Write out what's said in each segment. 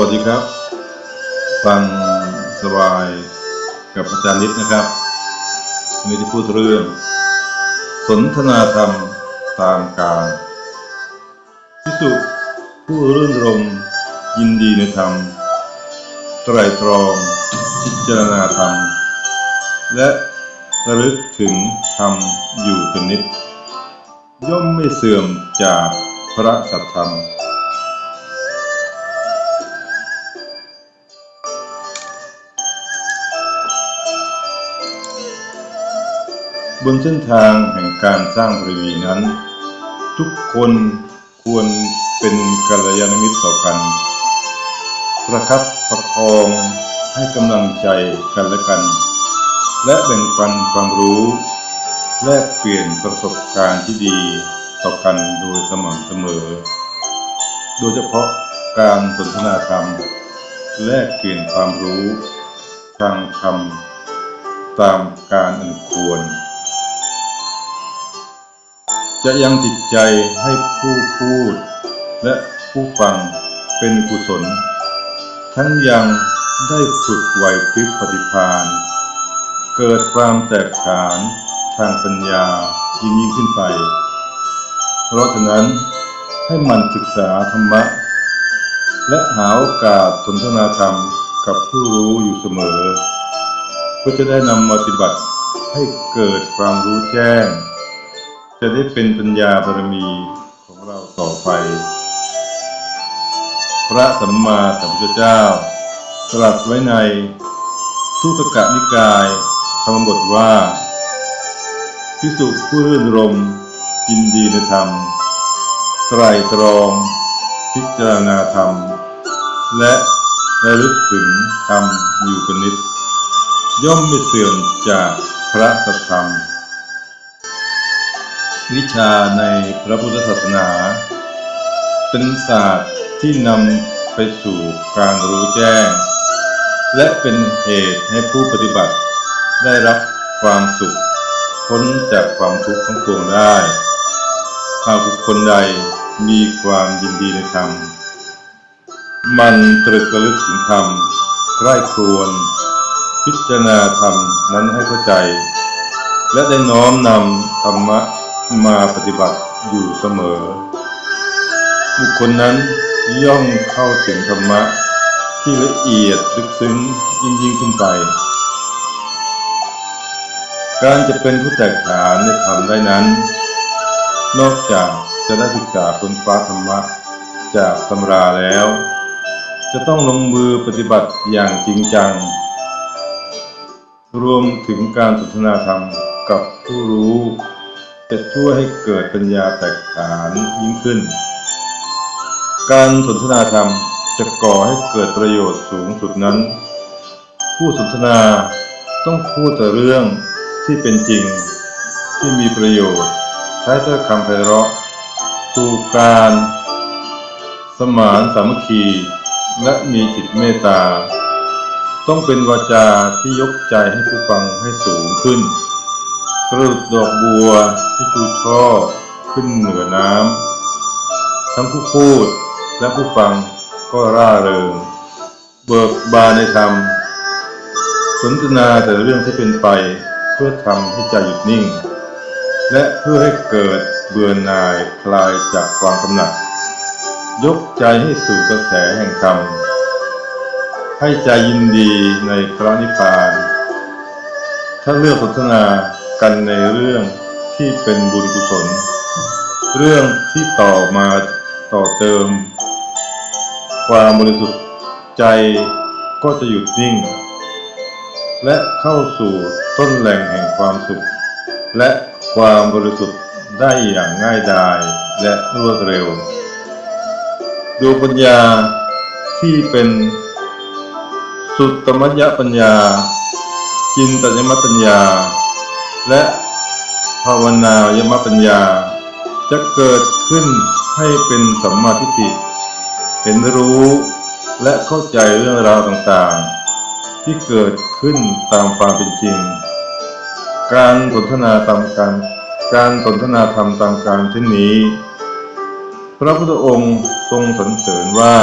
วัสดีครับ ฟังสบายกับอาจารย์นิดนะครับวันนี้จะพูดเรื่อง สนทนาธรรมตามการพิสุผู้รื่นรมยินดีในธรรม ไตรตรอง พิจารณาธรรม และระลึกถึงธรรมอยู่เป็นนิด ย่อมไม่เสื่อมจากพระสัทธรรม บนเส้นทางแห่งการสร้างบารมีนั้น ทุกคนควรเป็นกัลยาณมิตรต่อกัน ประคับประคองให้กำลังใจกันและกัน และแบ่งปันความรู้ แลกเปลี่ยนประสบการณ์ที่ดีต่อกันโดยสม่ำเสมอ โดยเฉพาะการสนทนาธรรม แลกเปลี่ยนความรู้ ทางธรรมตามการอันควร จะยังจิตใจให้ผู้พูด และผู้ฟังเป็นกุศล ทั้งยังได้ฝึกไหวพริบปฏิภาณเกิดความแตกฉานทางปัญญายิ่งยิ่งขึ้นไป เพราะฉะนั้นให้มันศึกษาธรรมะ และหาโอกาสสนทนาธรรมกับผู้รู้อยู่เสมอ เพื่อจะได้นำมาปฏิบัติให้เกิดความรู้แจ้ง จะได้เป็นปัญญาบารมีของเราต่อไป พระสัมมาสัมพุทธเจ้าตรัสไว้ในทุตกนิกายธรรมบทว่าพิสุผู้รื่นรมยินดีในธรรม ไตรตรอง พิจารณาธรรม และระลึกถึงธรรมอยู่เป็นนิด ย่อมไม่เสื่อมจากพระสัทธรรม วิชาในพระพุทธศาสนา เป็นศาสตร์ที่นำไปสู่การรู้แจ้ง และเป็นเหตุให้ผู้ปฏิบัติ ได้รับความสุขพ้นจากความทุกข์ทั้งปวงได้ หากบุคคลใดมีความยินดีในธรรม มันตรึกระลึกถึงธรรมใคร่ครวญพิจารณาธรรมนั้นให้เข้าใจ และได้น้อมนำธรรมะ มาปฏิบัติอยู่เสมอ บุคคลนั้นย่อมเข้าถึงธรรมะที่ละเอียดลึกซึ้งยิ่งยิ่งขึ้นไป การจะเป็นผู้แตกฉานในธรรมได้นั้น นอกจากจะได้ศึกษาค้นคว้าธรรมะจากตำราแล้ว จะต้องลงมือปฏิบัติอย่างจริงจัง รวมถึงการสนทนาธรรมกับผู้รู้ จะช่วยให้เกิดปัญญาแตกฉานยิ่งขึ้น การสนทนาธรรมจะก่อให้เกิดประโยชน์สูงสุดนั้น ผู้สนทนาต้องพูดแต่เรื่องที่เป็นจริง ที่มีประโยชน์ ใช้ถ้อยคำไพเราะสู่การ สมานสามัคคี และมีจิตเมตตา ต้องเป็นวาจาที่ยกใจให้ผู้ฟังให้สูงขึ้น ระดุดดอกบัวที่ชูช่อขึ้นเหนือน้ำ ทั้งผู้พูดและผู้ฟังก็ร่าเริง เบิกบานในธรรม สนทนาแต่เรื่องที่เป็นไปเพื่อทำให้ใจหยุดนิ่ง และเพื่อให้เกิดเบื่อหน่ายคลายจากความกำหนัด ยกใจให้สู่กระแสแห่งธรรม ให้ใจยินดีในพระนิพพาน ถ้าเลือกสนทนา กันในเรื่องที่เป็นบุญกุศล เรื่องที่ต่อมาต่อเติม ความบริสุทธิ์ใจก็จะหยุดนิ่ง และเข้าสู่ต้นแหล่งแห่งความสุข และความบริสุทธิ์ได้อย่างง่ายดายและรวดเร็วดวงปัญญาที่เป็นสุตตมัญญปัญญา จินตยมปัญญา และภาวนายมปัญญา จะเกิดขึ้นให้เป็นสัมมาทิฏฐิเห็นรู้และเข้าใจเรื่องราวต่างๆ ที่เกิดขึ้นตามความเป็นจริง การสนทนาตามการการสนทนาธรรมตามการเช่นนี้ พระพุทธองค์ทรงสรรเสริญว่า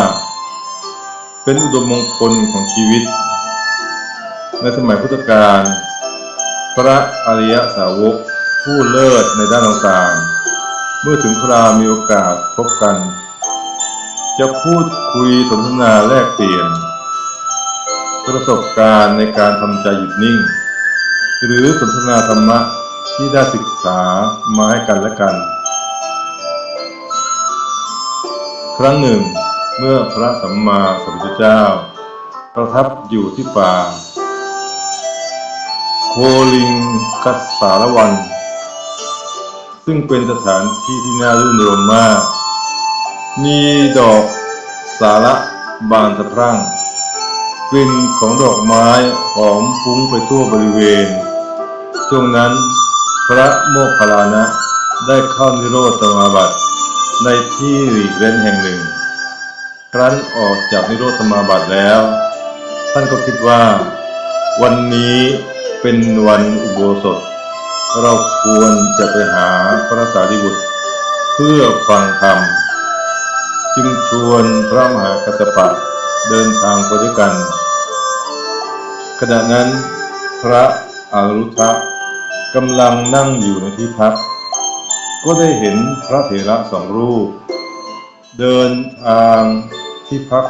เป็นอุดมมงคลของชีวิต ในสมัยพุทธกาล พระอริยสาวกผู้เลิศในด้านต่างๆ เมื่อถึงคราวมีโอกาสพบกัน จะพูดคุยสนทนาแลกเปลี่ยน ประสบการณ์ในการทำใจหยุดนิ่ง หรือสนทนาธรรมะที่ได้ศึกษามาให้กันและกัน ครั้งหนึ่ง เมื่อพระสัมมาสัมพุทธเจ้า ประทับอยู่ที่ป่า โคลิงกัสสารวัน ซึ่งเป็นสถานที่ที่น่ารื่นรมมาก มีดอกสาระบานสะพรั่ง กลิ่นของดอกไม้หอมฟุ้งไปทั่วบริเวณ ช่วงนั้นพระโมคคัลลานะได้เข้านิโรธสมาบัติในที่หลีกเล่นแห่งหนึ่ง ครั้นออกจากนิโรธสมาบัติแล้ว ท่านก็คิดว่า วันนี้ เป็นวันอุโบสถ เราควรจะไปหาพระสารีบุตร เพื่อฟังธรรม จึงชวนพระมหากัสปะเดินทางไปด้วยกัน ขณะนั้น พระอรุทธะกำลังนั่งอยู่ในที่พัก ก็ได้เห็นพระเถระสองรูป เดินทางที่พัก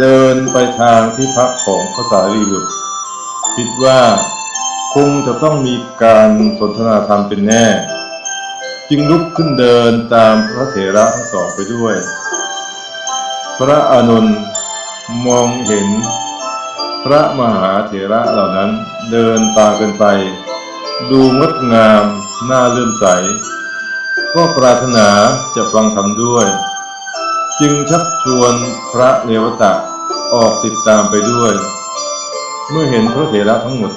เดินไปทางที่พักของพระสารีบุตร คิดว่าคงจะต้องมีการสนทนาธรรมเป็นแน่ จึงลุกขึ้นเดินตามพระเถระทั้งสองไปด้วย พระอานนท์มองเห็น พระมหาเถระเหล่านั้นเดินตามกันไป ดูงดงามน่าเลื่อมใส ก็ปรารถนาจะฟังธรรมด้วย จึงชักชวนพระเนวตะออกติดตามไปด้วย เมื่อเห็นพระเถระทั้งหมด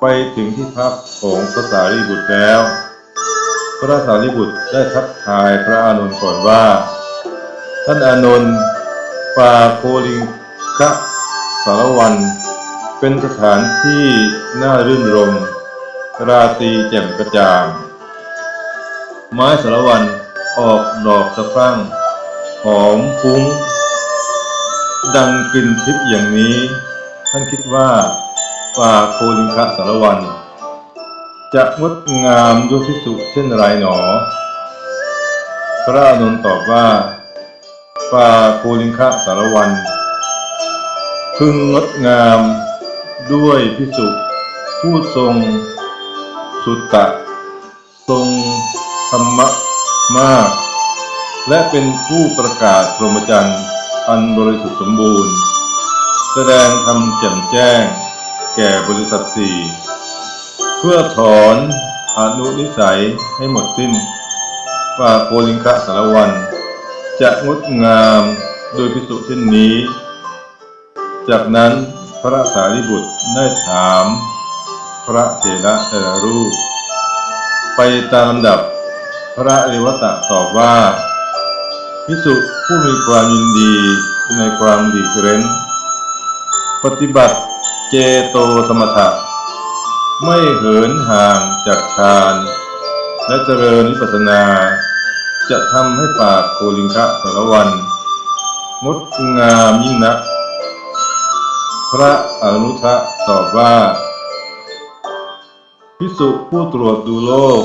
ไปถึงที่พักของพระสารีบุตรแล้ว พระสารีบุตรได้ทักทายพระอานนท์ก่อนว่า ท่านอานนท์ป่าโคลิงคะสารวัน เป็นสถานที่น่ารื่นรม ราตรีแจ่มกระจ่าง ไม้สารวันออกดอกสะพรั่ง หอมฟุ้ง ดังกลิ่นทิพย์อย่างนี้ ท่านคิดว่าป่าโคลิงคะสารวัน จะงดงามด้วยพิสุเช่นไรหนอ พระอานนตอบว่า ป่าโคลิงคะสารวัน พึงงดงามด้วยพิสุผู้ทรง สุตตะ ทรงธรรมะมาก และเป็นผู้ประกาศพรหมจรรย์อันบริสุทธิ์สมบูรณ์ แสดงธรรมแจ่มแจ้ง แก่บริษัทสี่เพื่อถอนอนุนิสัยให้หมดสิ้นว่าโกลิงคะสารวัน จะงดงามโดยพิสุเช่นนี้ จากนั้นพระสารีบุตรได้ถาม พระเถระแต่ละรูป ไปตามลำดับพระเรวตะตอบว่า พิสุผู้มีความยินดีในความดีเร้น ปฏิบัติเจโตสมถะ ไม่เหินห่างจากฌานและเจริญวิปัสนา จะทำให้ปากโคลิงคะสารวันงดงามยิ่งนัก พระอนุทะตอบว่า พิสุผู้ตรวจดูโลก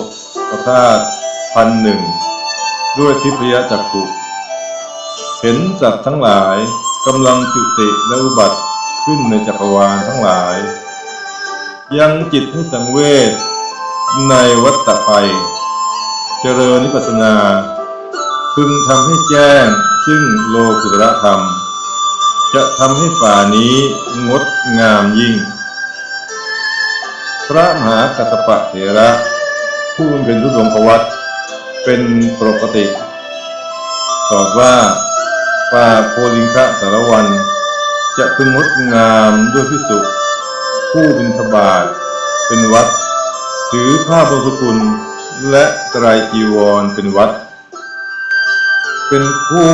ประธาตพันหนึ่งด้วยทิพยจักขุ เห็นสัตว์ทั้งหลายกำลังจุติและอุบัติขึ้นในจักรวาลทั้งหลาย ยังจิตให้สังเวชในวัฏฏะไป เจริญนิพพานา พึงทำให้แจ้งซึ่งโลกุตระธรรม จะทำให้ฝ่านี้งดงามยิ่ง พระมหากัสสปะเถระ ผู้เป็นทุดงควัตเป็นปกติตอบว่า ป่าโพลิงคะสารวัน จะพึงงดงามด้วยพิสุผู้บินทบาทเป็นวัด ถือผ้าบงสกุลและไตรจีวรเป็นวัด เป็นผู้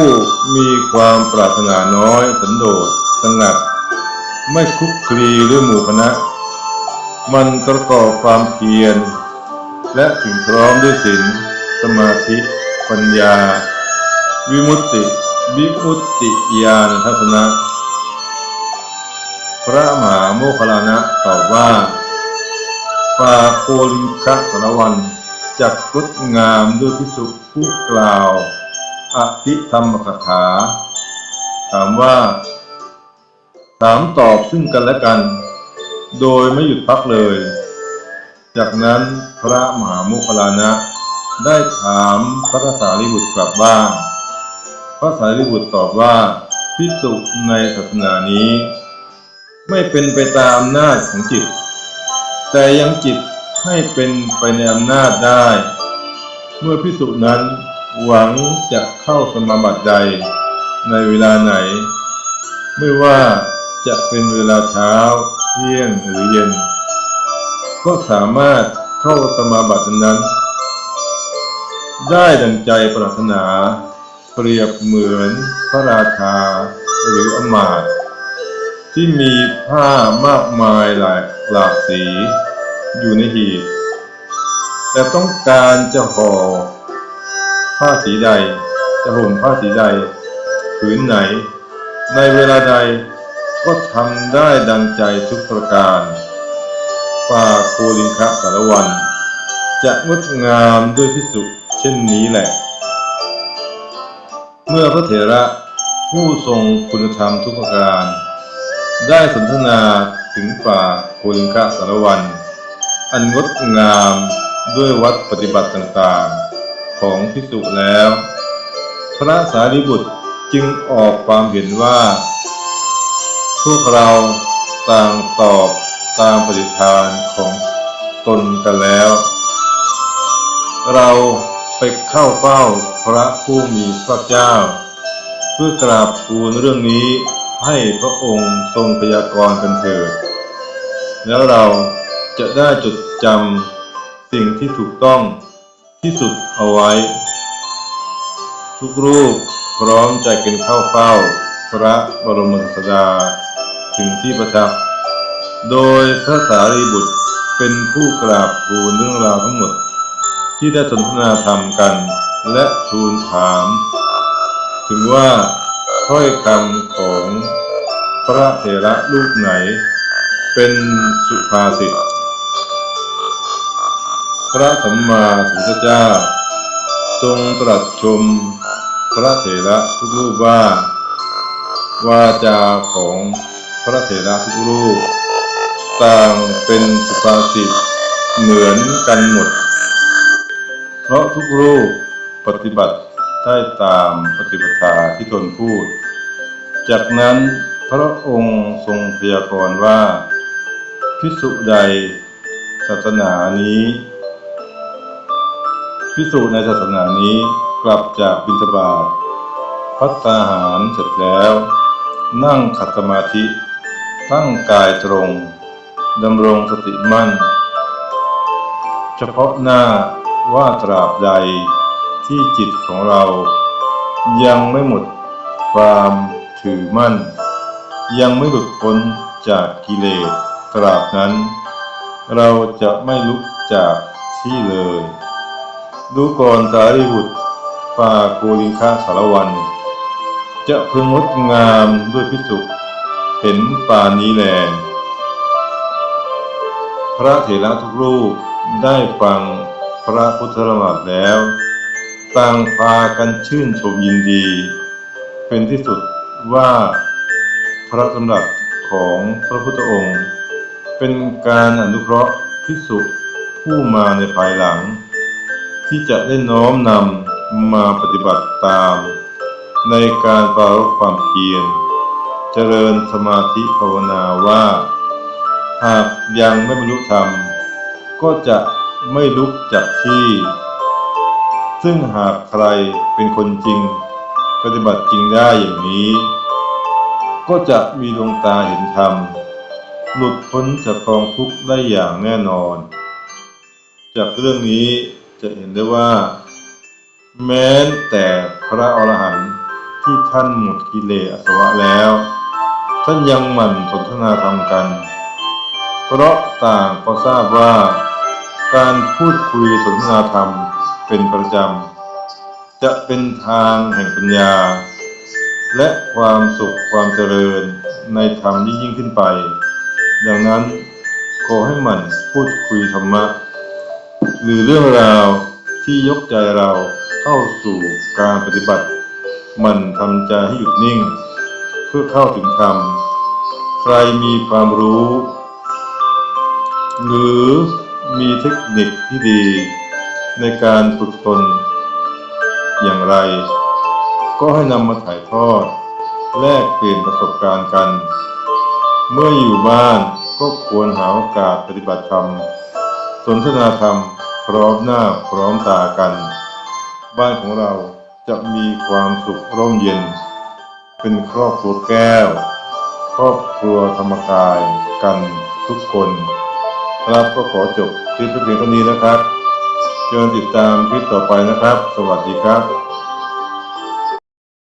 มีความปรารถนาน้อยสันโดษสงัด ไม่คุกคลีด้วยหมู่คณะ มันประกอบความเพียร และถึงพร้อมด้วยศีลสมาธิ ปัญญา วิมุตติ วิมุตติญาณทัศนะ พระมหาโมคคัลลานะตอบว่าปาโคลิคะสารวันจักงดงามด้วยพิสุผู้กล่าว อภิธรรมกถา ถามว่า ถามตอบซึ่งกันและกัน โดยไม่หยุดพักเลย จากนั้นพระมหาโมคคัลลานะ ได้ถามพระสารีบุตรกลับบ้าง พระสารีบุตรตอบว่าพิสุในศาสนานี้ ไม่เป็นไปตามอำนาจของจิต แต่ยังจิตให้เป็นไปในอำนาจได้ เมื่อพิสุนั้นหวังจะเข้าสมาบัติใดในเวลาไหน ไม่ว่าจะเป็นเวลาเช้า เที่ยงหรือเย็น ก็สามารถเข้าสมาบัตินั้น ได้ดังใจปรารถนา เปรียบเหมือนพระราชาหรืออมาตที่มีผ้ามากมายหลายหลากสีอยู่ในหีบแต่ต้องการจะห่อผ้าสีใด จะห่มผ้าสีใดผืนไหน ในเวลาใดก็ทำได้ดังใจทุกประการป่าโคลิงคะสารวัน จะงดงามด้วยพิสุเช่นนี้แหละ เมื่อพระเถระผู้ทรงคุณธรรมทุกประการ ได้สนทนาถึงป่าโคลิงคะสารวัน อันงดงามด้วยวัดปฏิบัติต่างๆ ของพิสุแล้ว พระสารีบุตรจึงออกความเห็นว่า พวกเราต่างตอบตามปฏิทานของตนกันแล้ว เราไปเข้าเฝ้า ระผู้มีพระเจ้า เพื่อกราบทูลเรื่องนี้ให้พระองค์ทรงพยากรณ์กันเถิด แล้วเราจะได้จดจำสิ่งที่ถูกต้องที่สุดเอาไว้ ทุกรูปพร้อมใจกันเข้าเฝ้า พระบรมศาสดาถึงที่ประทับ โดยพระสารีบุตรเป็นผู้กราบทูลเรื่องราวทั้งหมด ที่ได้สนทนาธรรมกัน และทูลถาม ถึงว่าถ้อยคำของพระเถระรูปไหน เป็นสุภาษิตพระสัมมาสัมพุทธเจ้า ทรงตรัสชม พระเถระทุกรูปว่า วาจาของพระเถระทุกรูป ต่างเป็นสุภาษิตเหมือนกันหมด เพราะทุกรูปปฏิบัติได้ตามปฏิปทาที่ตนพูด จากนั้นพระองค์ทรงพยากรณ์ว่า พิสุใดศาสนานี้ พิสูในศาสนานี้กลับจากบิณฑบาตพัตตาหารเสร็จแล้ว นั่งขัดสมาธิ ตั้งกายตรงดำรงสติมั่น เฉพาะหน้า ว่าตราบใดที่จิตของเรา ยังไม่หมดความถือมั่น ยังไม่หลุดพ้นจากกิเลสตราบนั้น เราจะไม่ลุกจากที่เลย ดูก่อนสารีบุตรป่าโกลิงคาสารวัน จะพึงงดงามด้วยพิสุขเห็นป่านี้แล พระเถระทุกรูปได้ฟัง พระพุทธธรรมต์แล้ว ต่างพากันชื่นชมยินดี เป็นที่สุดว่าพระสำรับของพระพุทธองค์ เป็นการอนุเคราะห์พิสุผู้มาในภายหลัง ที่จะได้น้อมนำมาปฏิบัติตาม ในการปรารบความเพียรเจริญสมาธิภาวนาว่า หากยังไม่บรรลุธรรม ก็จะ ไม่ลุกจากที่ ซึ่งหากใครเป็นคนจริง ปฏิบัติจริงได้อย่างนี้ ก็จะมีดวงตาเห็นธรรม หลุดพ้นจากกองทุกข์ได้อย่างแน่นอน จากเรื่องนี้จะเห็นได้ว่า แม้แต่พระอรหันต์ที่ท่านหมดกิเลสอาสวะแล้ว ท่านยังหมั่นสนทนาธรรมกัน เพราะต่างก็ทราบว่า การพูดคุยสนทนาธรรมเป็นประจำ จะเป็นทางแห่งปัญญา และความสุขความเจริญในธรรมยิ่งยิ่งขึ้นไป ดังนั้นขอให้มันพูดคุยธรรมะ หรือเรื่องราวที่ยกใจเราเข้าสู่การปฏิบัติ มันทำใจให้หยุดนิ่ง เพื่อเข้าถึงธรรม ใครมีความรู้ หรือ มีเทคนิคที่ดีในการฝึกตนอย่างไร ก็ให้นำมาถ่ายทอด แลกเปลี่ยนประสบการณ์กัน เมื่ออยู่บ้านก็ควรหาโอกาสปฏิบัติธรรม สนทนาธรรมพร้อมหน้าพร้อมตากัน บ้านของเราจะมีความสุขร่มเย็น เป็นครอบครัวแก้ว ครอบครัวธรรมกายกันทุกคน ครับก็ขอจบคลิปเพียงเท่านี้นะครับเชิญติดตามคลิปต่อไปนะครับ สวัสดีครับ